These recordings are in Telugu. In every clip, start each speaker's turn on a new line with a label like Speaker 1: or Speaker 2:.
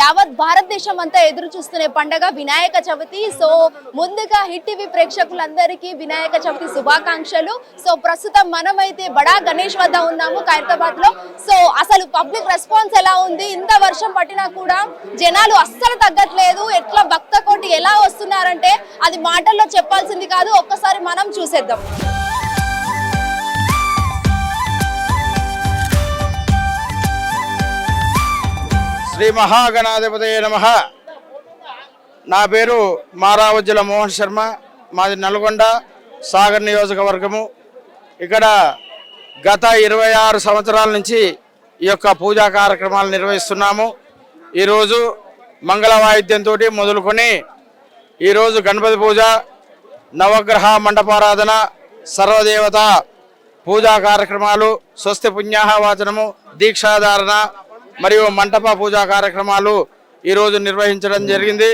Speaker 1: యావత్ భారతదేశం అంతా ఎదురు చూస్తున్న పండగ వినాయక చవితి. సో ముందుగా హిట్ టీవీ ప్రేక్షకులందరికీ వినాయక చవితి శుభాకాంక్షలు. సో ప్రస్తుతం మనమైతే బడా గణేష్ వద్ద ఉన్నాము ఖైరతాబాద్లో సో అసలు పబ్లిక్ రెస్పాన్స్ ఎలా ఉంది? ఇంత వర్షం పట్టినా కూడా జనాలు అస్సలు తగ్గట్లేదు. ఎట్లా భక్త కోటి ఎలా వస్తున్నారంటే అది మాటల్లో చెప్పాల్సింది కాదు ఒక్కసారి మనం చూసేద్దాం.
Speaker 2: శ్రీ మహాగణాధిపతయ నమ. నా పేరు మారావజ్జుల మోహన్ శర్మ. మాది నల్గొండ సాగర్ నియోజకవర్గము. ఇక్కడ గత ఇరవై ఆరు సంవత్సరాల నుంచి ఈ యొక్క పూజా కార్యక్రమాలు నిర్వహిస్తున్నాము. ఈరోజు మంగళ వాయిద్యంతో మొదలుకొని ఈరోజు గణపతి పూజ నవగ్రహ మండపారాధన సర్వదేవత పూజా కార్యక్రమాలు స్వస్తి పుణ్యాహ వాచనము దీక్షాధారణ మరియు మంటప పూజా కార్యక్రమాలు ఈరోజు నిర్వహించడం జరిగింది.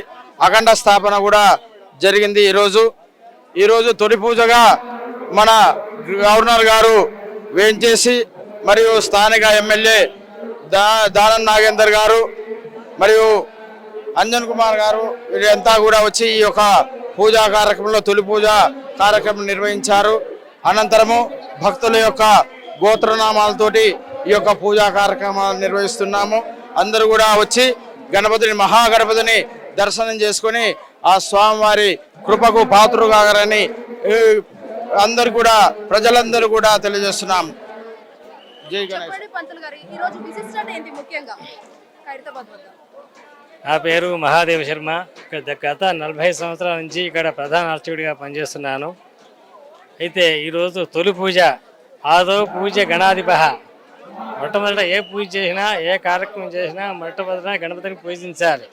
Speaker 2: అఖండ స్థాపన కూడా జరిగింది ఈరోజు ఈరోజు తొలి పూజగా మన గవర్నర్ గారు వేంచేసి మరియు స్థానిక ఎమ్మెల్యే దా దానం నాగేందర్ గారు మరియు అంజన్ కుమార్ గారు వీరంతా కూడా వచ్చి ఈ యొక్క పూజా కార్యక్రమంలో తొలి పూజ కార్యక్రమం నిర్వహించారు. అనంతరము భక్తుల యొక్క గోత్రనామాలతోటి ఈ యొక్క పూజా కార్యక్రమాలు నిర్వహిస్తున్నాము. అందరూ కూడా వచ్చి గణపతిని మహాగణపతిని దర్శనం చేసుకొని ఆ స్వామివారి కృపకు పాత్రు కాగరని ఏ, అందరు కూడా ప్రజలందరూ కూడా తెలియజేస్తున్నాం. జై గణేష్.
Speaker 1: చెప్పండి పంతులు గారు ఈ రోజు విశిష్టత ఏంటి ముఖ్యంగా? ఖైరతాబాద్ వద్ద.
Speaker 3: నా పేరు మహాదేవ శర్మ. గత నలభై సంవత్సరాల నుంచి ఇక్కడ ప్రధాన అర్చకుడిగా పనిచేస్తున్నాను. అయితే ఈరోజు తొలి పూజ ఆదో పూజ గణాధిప మొట్టమొదట ఏ పూజ చేసినా ఏ కార్యక్రమం చేసినా మొట్టమొదట గణపతిని పూజించాలి.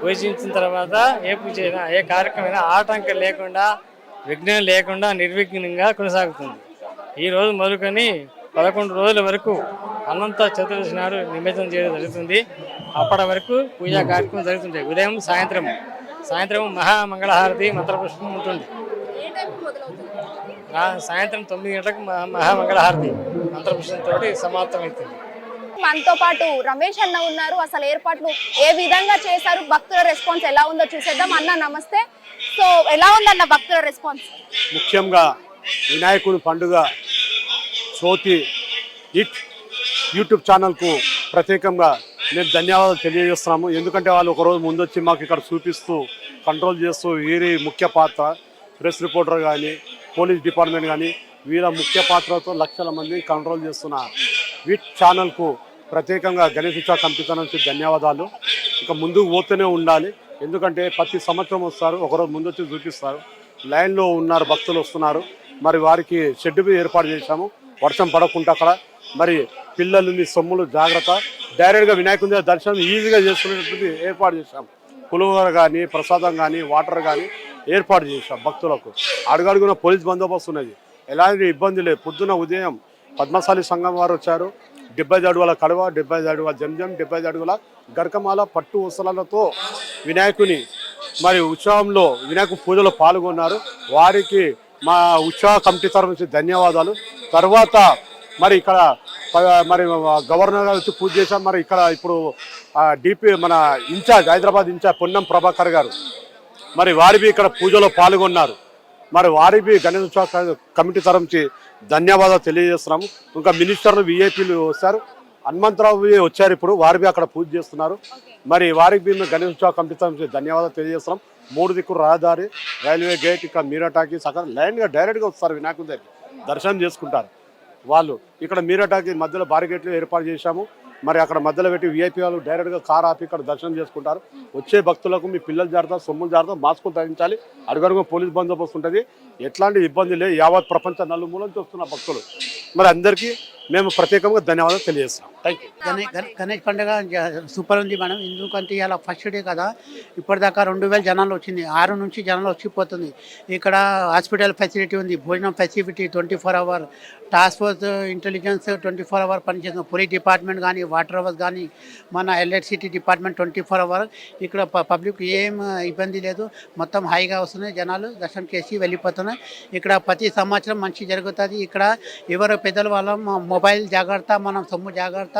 Speaker 3: పూజించిన తర్వాత ఏ పూజ చేసినా ఏ కార్యక్రమం ఆటంకం లేకుండా విఘ్నం లేకుండా నిర్విఘ్నంగా కొనసాగుతుంది. ఈ రోజు మొదలుకొని పదకొండు రోజుల వరకు అనంత చతుర్దశి నాడు నిమజ్జనం చేయడం జరుగుతుంది. అప్పటి వరకు పూజా కార్యక్రమం జరుగుతుంటాయి. ఉదయం సాయంత్రం. సాయంత్రం మహామంగళహారతి మంత్రపుష్పం ఉంటుంది. సాయంత్రం తొమ్మిది గంటలకు మహా మహామంగళహారతి మంత్రపుష్పంతో సమాప్తం అవుతుంది
Speaker 1: మనతో పాటు రమేష్ అన్న ఉన్నారు. అసలు ఏర్పాట్లు ఏ విధంగా చేశారు? భక్తుల రెస్పాన్స్ ఎలా ఉందో చూసేద్దాం. అన్న నమస్తే. సో ఎలా ఉందన్న భక్తుల రెస్పాన్స్?
Speaker 4: ముఖ్యంగా వినాయకుని పండుగ చోతి ఇట్ యూట్యూబ్ ఛానల్కు ప్రత్యేకంగా మేము ధన్యవాదాలు తెలియజేస్తున్నాము. ఎందుకంటే వాళ్ళు ఒకరోజు ముందొచ్చి మాకు ఇక్కడ చూపిస్తూ కంట్రోల్ చేస్తూ వీరి ముఖ్య పాత్ర ప్రెస్ రిపోర్టర్ కానీ పోలీస్ డిపార్ట్మెంట్ కానీ వీళ్ళ ముఖ్య పాత్రతో లక్షల మంది కంట్రోల్ చేస్తున్న విట్ ఛానల్కు ప్రత్యేకంగా గణేష్ ఉత్సవ నుంచి ధన్యవాదాలు. ఇక ముందుకు పోతూనే ఉండాలి. ఎందుకంటే ప్రతి సంవత్సరం వస్తారు ఒకరోజు ముందు వచ్చి చూపిస్తారు. లైన్లో ఉన్నారు భక్తులు వస్తున్నారు. మరి వారికి షెడ్ ఏర్పాటు చేశాము. వర్షం పడకుండా అక్కడ. మరి పిల్లలు సొమ్ములు జాగ్రత్త. డైరెక్ట్గా వినాయకుని దర్శనం ఈజీగా చేసుకునేటువంటి ఏర్పాటు చేశాము. పులిహోర కానీ ప్రసాదం కానీ వాటర్ కానీ ఏర్పాటు చేశాం భక్తులకు. అడుగడుగున పోలీస్ బందోబస్తు ఉన్నది. ఎలాంటి ఇబ్బంది లేదు. పొద్దున ఉదయం పద్మశాలి సంఘం వారు వచ్చారు. డెబ్బై అడుగుల కడవ డెబ్బై అడుగుల జంజం డెబ్బై అడుగుల గరకమాల పట్టు వసలతో వినాయకుని మరి ఉత్సవంలో వినాయక పూజలో పాల్గొన్నారు. వారికి మా ఉత్సవ కమిటీ తరఫు నుంచి ధన్యవాదాలు. తర్వాత మరి ఇక్కడ మరి గవర్నర్ గారు వచ్చి పూజ చేశాం మరి ఇక్కడ ఇప్పుడు డిపి మన ఇన్ఛార్జ్ హైదరాబాద్ ఇన్ఛార్జ్ పొన్నం ప్రభాకర్ గారు. మరి వారివి ఇక్కడ పూజలో పాల్గొన్నారు. మరి వారికి గణేష్ ఉత్సవ కమిటీ తరఫు నుంచి ధన్యవాదాలు తెలియజేస్తున్నాము. ఇంకా మినిస్టర్లు విఐపీలు వస్తారు. హనుమంతరావు వచ్చారు ఇప్పుడు. వారివి అక్కడ పూజ చేస్తున్నారు. మరి వారికి మేము గణేష్ ఉత్సవ కమిటీ తరఫు నుంచి ధన్యవాదాలు తెలియజేస్తున్నాం. మూడు దిక్కు రహదారి రైల్వే గేట్ ఇక్కడ మీరాటాకి సగం లైన్గా డైరెక్ట్గా వస్తారు వినాయకుడి దగ్గర. దర్శనం చేసుకుంటారు. వాళ్ళు ఇక్కడ మీరటాకి మధ్యలో బారిగేట్లు ఏర్పాటు చేశాము. మరి అక్కడ మధ్యలో పెట్టి విఐపీ వాళ్ళు డైరెక్ట్గా కార్ ఆపి ఇక్కడ దర్శనం చేసుకుంటారు. వచ్చే భక్తులకు మీ పిల్లలు జాగ్రత్త సొమ్ములు జాగ్రత్త మాస్కులు ధరించాలి. అడుగడుగు పోలీస్ బందోబస్తు ఉంటుంది. ఎట్లాంటి ఇబ్బంది లేదు. యావత్ ప్రపంచ నలుమూలం చూస్తున్న భక్తులు. మరి అందరికీ మేము ప్రత్యేకంగా ధన్యవాదాలు
Speaker 5: తెలియజేస్తాం గణేష్ పండుగ జ- సూపర్ ఉంది మేడం. ఎందుకంటే ఇలా ఫస్ట్ డే కదా. ఇప్పటిదాకా రెండు వేల జనాలు వచ్చింది. ఆరు నుంచి జనాలు వచ్చిపోతుంది. ఇక్కడ హాస్పిటల్ ఫెసిలిటీ ఉంది. భోజనం facility twenty four hour. Task force intelligence twenty four hour పనిచేస్తుంది. పోలీస్ డిపార్ట్మెంట్ కానీ వాటర్ అవర్స్ కానీ మన electricity department twenty four hour. ఇక్కడ ప- పబ్లిక్ ఏం ఇబ్బంది లేదు. మొత్తం హాయిగా వస్తున్నాయి జనాలు. దర్శనం చేసి వెళ్ళిపోతున్నాయి. ఇక్కడ ప్రతి సంవత్సరం మంచి జరుగుతుంది. ఇక్కడ ఎవరు పెద్దల వాళ్ళ మొబైల్ జాగ్రత్త మనం సొమ్ము జాగ్రత్త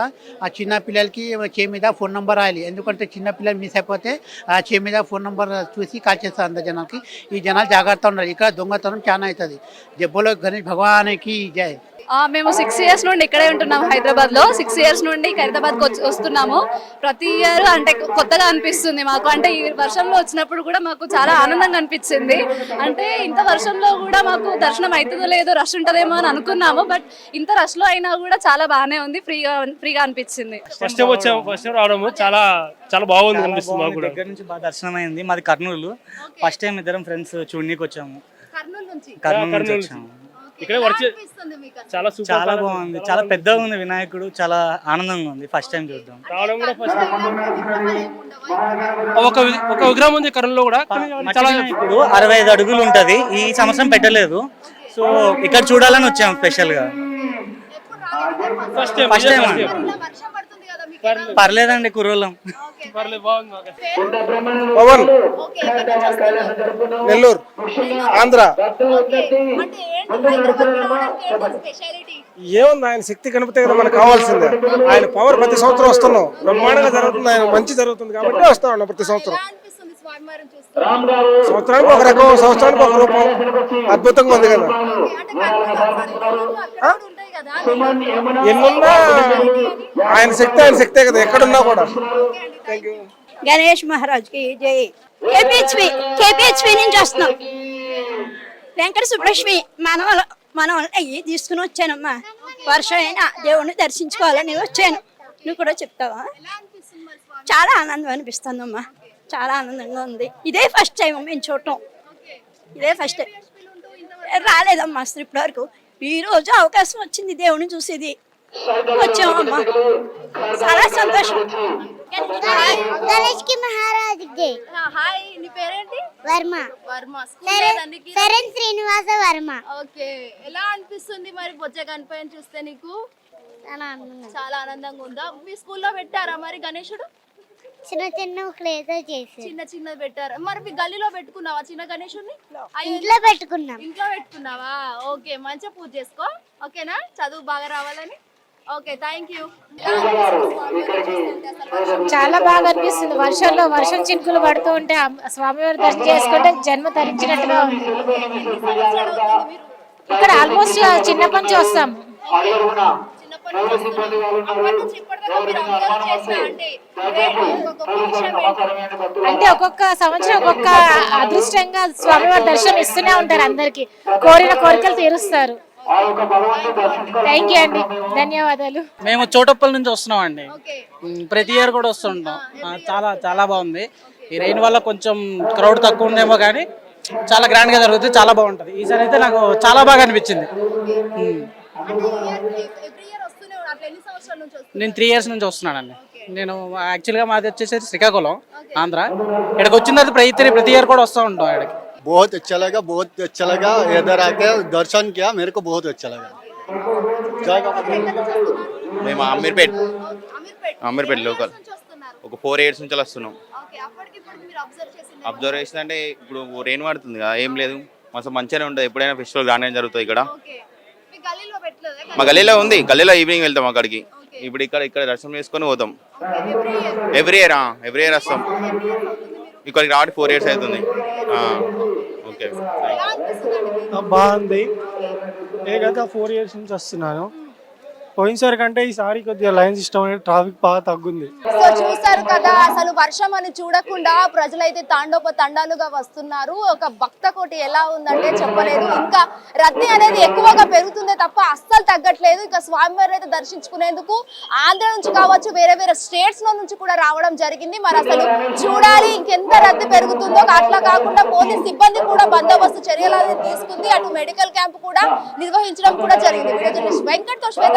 Speaker 5: ఆ చిన్న పిల్లలకి చేయి మీద ఫోన్ నెంబర్ రాయాలి. ఎందుకంటే చిన్న పిల్లలు మిస్ అయిపోతే ఆ చేయి మీద ఫోన్ నెంబర్ చూసి కాల్ చేస్తారు అందరు జనాలకి. ఈ జనాలు జాగ్రత్త ఉన్నారు ఇక్కడ దొంగతనం చాలా అవుతుంది. జబ్బులో గణేష్ భగవానికి జై.
Speaker 6: ఆ, మేము సిక్స్ ఇయర్స్ నుండి ఇక్కడే ఉంటున్నాము హైదరాబాద్లో సిక్స్ ఇయర్స్ నుండి హైదరాబాద్ వస్తున్నాము. ప్రతి ఇయర్ అంటే కొత్తగా అనిపిస్తుంది మాకు. అంటే ఈ వర్షంలో వచ్చినప్పుడు కూడా మాకు చాలా ఆనందంగా అనిపించింది. అంటే ఇంత వర్షంలో కూడా మాకు దర్శనం అవుతుందో లేదో రష్ ఉంటుందేమో అని అనుకున్నాము. బట్ ఇంత రష్లో అయినా కూడా చాలా బాగానే ఉంది. ఫ్రీగా ఫ్రీగా అనిపించింది.
Speaker 7: ఫస్ట్ టైం వచ్చాము ఫస్ట్ టైం రావడము. చాలా చాలా బాగుంది అనిపిస్తుంది మాకు కూడా.
Speaker 8: దగ్గర నుంచి బాగా దర్శనం అయింది మాది కర్నూలు. ఫస్ట్ టైం ఇద్దరం ఫ్రెండ్స్ చూడనీకి వచ్చాము.
Speaker 1: కర్నూలు నుంచి?
Speaker 8: కర్నూలు నుంచి
Speaker 7: కర్నూలు
Speaker 8: వచ్చాము.
Speaker 7: ఇక్కడే వర్క్? చాలా సూపర్
Speaker 8: చాలా బాగుంది. చాలా పెద్దగా ఉంది వినాయకుడు. చాలా ఆనందంగా ఉంది. ఫస్ట్ టైం చూద్దాం
Speaker 7: రావడం కూడా ఫస్ట్? ఒక ఒక విగ్రహం ఉంది కర్నూలులో కూడా. చాలా
Speaker 8: వినాయకుడు అరవై ఐదు అడుగులు ఉంటది. ఈ సంవత్సరం పెట్టలేదు. సో ఇక్కడ చూడాలని వచ్చాము
Speaker 1: స్పెషల్గా?
Speaker 7: ఫస్ట్ టైం
Speaker 8: అండి. పర్లేదండి కుర్రోళ్ళం.
Speaker 2: పవన్? నెల్లూరు ఆంధ్ర.
Speaker 9: ఏముంది ఆయన శక్తి కనిపితే కదా మనకు కావాల్సిందే. ఆయన పవర్ ప్రతి సంవత్సరం వస్తున్నాం. బ్రహ్మాండంగా జరుగుతుంది ఆయన మంచి జరుగుతుంది కాబట్టి వస్తా ఉన్నాం ప్రతి సంవత్సరం. సంవత్సరానికి ఒక రకం సంవత్సరానికి ఒక రూపం. అద్భుతంగా ఉంది కదా. ఎన్నున్నా ఆయన శక్తి ఆయన శక్తే కదా ఎక్కడున్నా కూడా.
Speaker 10: గణేష్ మహారాజ్కి జై. కేపిహెచ్పి కేపిహెచ్పి నుంచి వస్తున్నాం. వెంకట సుబ్బలక్ష్మి మన మనం అయ్యి తీసుకుని వచ్చానమ్మా. వర్షం అయినా దేవుణ్ణి దర్శించుకోవాలని వచ్చాను. నువ్వు కూడా చెప్తావా?
Speaker 1: అనిపిస్తుంది
Speaker 10: చాలా ఆనందం అనిపిస్తుందమ్మా. చాలా ఆనందంగా ఉంది. ఇదే ఫస్ట్ టైం మేము చూడటం. ఇదే ఫస్ట్ టైం రాలేదమ్మా అసలు ఇప్పటి వరకు ఈ రోజు అవకాశం వచ్చింది దేవుని చూసేది. వచ్చామమ్మా చాలా సంతోషం.
Speaker 11: గణేష్కి మహారాజ్
Speaker 1: హాయ్ నీ పేరేంటి?
Speaker 11: వర్మ.
Speaker 1: వర్మ?
Speaker 11: సరెన్ శ్రీనివాస వర్మ.
Speaker 1: ఓకే. ఎలా అనిపిస్తుంది మరి బొజ్జ గణపయ్యని చూస్తే నీకు?
Speaker 11: చాలా ఆనందంగా.
Speaker 1: చాలా ఆనందంగా ఉందా? మీ స్కూల్లో పెట్టారా మరి గణేశుడు
Speaker 11: చిన్న చిన్న క్లేతో చేసి
Speaker 1: చిన్న చిన్నది పెట్టారా. మరి మీ గల్లీలో పెట్టుకున్నావా చిన్న గణేశుడిని అయ్యో,
Speaker 11: ఇంట్లో పెట్టుకున్నాం.
Speaker 1: ఇంట్లో పెట్టుకున్నావా? ఓకే మంచిగా పూజ చేసుకో. ఓకేనా? చదువు బాగా రావాలని. ఓకే థ్యాంక్ యూ
Speaker 12: చాలా బాగా అనిపిస్తుంది. వర్షంలో వర్షం చినుకులు పడుతూ ఉంటే స్వామివారి దర్శనం చేసుకుంటే జన్మ తరించినట్టుగా ఉంది. ఇక్కడ ఆల్మోస్ట్ చిన్నప్పటి నుంచి వస్తాము
Speaker 1: అంటే
Speaker 12: ఒక్కొక్క సంవత్సరం ఒక్కొక్క అదృష్టంగా స్వామివారి దర్శనం ఇస్తూనే ఉంటారు అందరికి. కోరిన కోరికలు తీరుస్తారు. థ్యాంక్ యూ అండి. ధన్యవాదాలు.
Speaker 8: మేము చోటప్పల్ నుంచి వస్తున్నాం అండి ప్రతి ఇయర్ కూడా వస్తుంటాం. ఆ, చాలా చాలా బాగుంది. ఈ రెయిన్ వల్ల కొంచెం క్రౌడ్ తక్కువ ఉందేమో కానీ చాలా గ్రాండ్గా జరుగుతుంది చాలా బాగుంటది. ఈసారి అయితే నాకు చాలా బాగా అనిపించింది. నేను త్రీ ఇయర్స్ నుంచి వస్తున్నానండి నేను యాక్చువల్గా మాది వచ్చేసి శ్రీకాకుళం ఆంధ్ర ఇక్కడికి వచ్చిన తర్వాత ప్రతి ప్రతి ఇయర్ కూడా వస్తూ ఉంటాం ఇక్కడికి
Speaker 13: बहुत अच्छा लगा बहुत अच्छा लगा इधर आके दर्शन किया मेरे को बहुत अच्छा लगा जय
Speaker 2: మేము అమీర్పేట్
Speaker 1: అమీర్పేట్
Speaker 2: అమీర్పేట్
Speaker 1: ఎన్ని
Speaker 2: లోకల్
Speaker 1: years నుంచి వస్తున్నారు
Speaker 2: ఒక ఫోర్ ఇయర్స్ నుంచి వస్తున్నాం
Speaker 1: ఓకే అప్పటికి ఇప్పటికి మీరు అబ్జర్వ్ చేసింది
Speaker 2: అబ్జర్వేషన్ అంటే ఇప్పుడు రెయిన్ పడుతుంది కదా ఏం లేదు మస్తు మంచిగానే ఉంటుంది ఎప్పుడైనా ఫెస్టివల్ గానే జరుగుతుంది ఇక్కడ
Speaker 1: ఓకే మీ గల్లీలో
Speaker 2: ఉంది. గల్లీలో ఈవినింగ్ వెళ్తాం అక్కడికి. ఇప్పుడు ఇక్కడ ఇక్కడ దర్శనం చేసుకొని పోతాం.
Speaker 1: Every year
Speaker 2: every year every year వస్తాం. ఇక్కడికి రావడానికి ఫోర్ ఇయర్స్ అవుతుంది. ఆ, ఓకే?
Speaker 9: బాగుంది. నేనైతే ఫోర్ ఇయర్స్ నుంచి వస్తున్నాను. పోయినసారి కంటే ఈసారి కొద్దిగా లైన్ సిస్టమ్ అనేది ట్రాఫిక్ బాగా తగ్గుంది.
Speaker 1: సో చూసారు కదా అసలు వర్షం అని చూడకుండా ప్రజలైతే తాండోప తండాలుగా వస్తున్నారు. ఒక భక్త కోటి ఎలా ఉందంటే చెప్పలేదు. ఇంకా రద్దీ అనేది ఎక్కువగా పెరుగుతుందే తప్ప అస్సలు తగ్గట్లేదు. ఇంకా స్వామివారిని అయితే దర్శించుకునేందుకు ఆంధ్ర నుంచి కావచ్చు వేరే వేరే స్టేట్స్లో నుంచి కూడా రావడం జరిగింది. మరి అసలు చూడాలి ఇంకెంత రద్దీ పెరుగుతుందో. అట్లా కాకుండా పోలీస్ సిబ్బంది కూడా బందోబస్తు చర్యలు అనేది తీసుకుంది. అటు మెడికల్ క్యాంప్ కూడా నిర్వహించడం కూడా జరిగింది. వీడియో జర్నలిస్ట్ వెంకట్తో శ్వేత